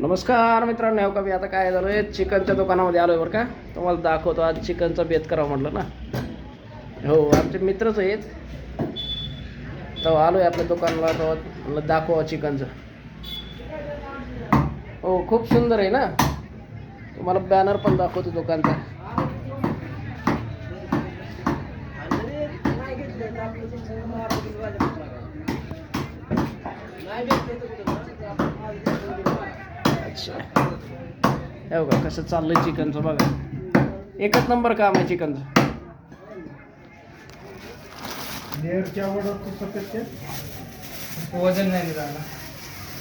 नमस्कार मित्रांनो हो का मी आता काय झालं आहे चिकनच्या दुकानामध्ये आलो आहे बरं का? तुम्हाला दाखवतो आज चिकनचा बेत करावं म्हटलं ना? हो आमचे मित्रच आहेत. तेव्हा आलो आहे आपल्या दुकानाला तेव्हा दाखवा चिकनचं. हो खूप सुंदर आहे ना? तुम्हाला बॅनर पण दाखवतो दुकानचा. अच्छा हे बघा कसं चाललंय चिकनचं बघा. एकच नंबर काम आहे चिकनचं. वजन नाही निघाला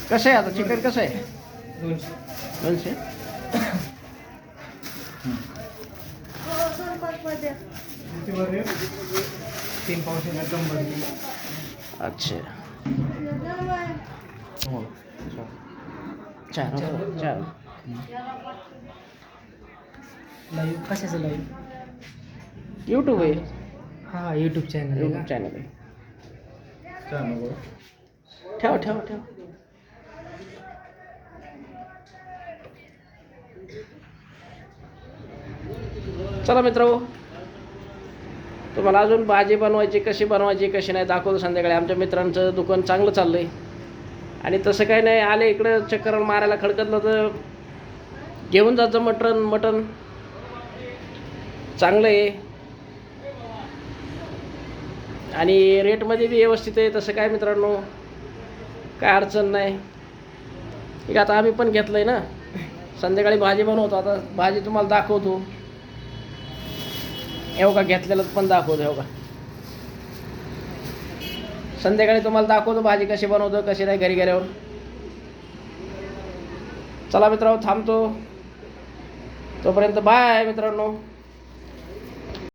कसं आहे आता चिकन कसं आहे? दोनशे. दोनशे? तीन पावशे शंभर. अच्छा. हो. चार चार लाईव्ह कशाचं लाईव्ह यूट्यूब आहे. हा यूट्यूब चॅनल यूट्यूब चॅनल आहे. ठेव ठेव ठेव. चला मित्र तुम्हाला अजून भाजी बनवायची कशी बनवायची कशी नाही दाखवतो संध्याकाळी. आमच्या मित्रांचं दुकान चांगलं चाललं आहे आणि तसं काही नाही आले इकडं चक्कर मारायला खडकतलं तर घेऊन जायचं मटन मटन चांगलं आहे. आणि रेटमध्ये बी व्यवस्थित आहे तसं काय मित्रांनो? काय अडचण नाही. ठीक आता आम्ही पण घेतलं आहे ना. संध्याकाळी भाजी बनवतो आता भाजी तुम्हाला दाखवतो. येऊ का घेतलेलं पण दाखवतो येऊ का संध्याकाळी तुम्हाला दाखवतो भाजी कशी बनवतो कशी नाही घरी गेल्यावर. चला मित्रांनो थांबतो. तोपर्यंत बाय मित्रांनो.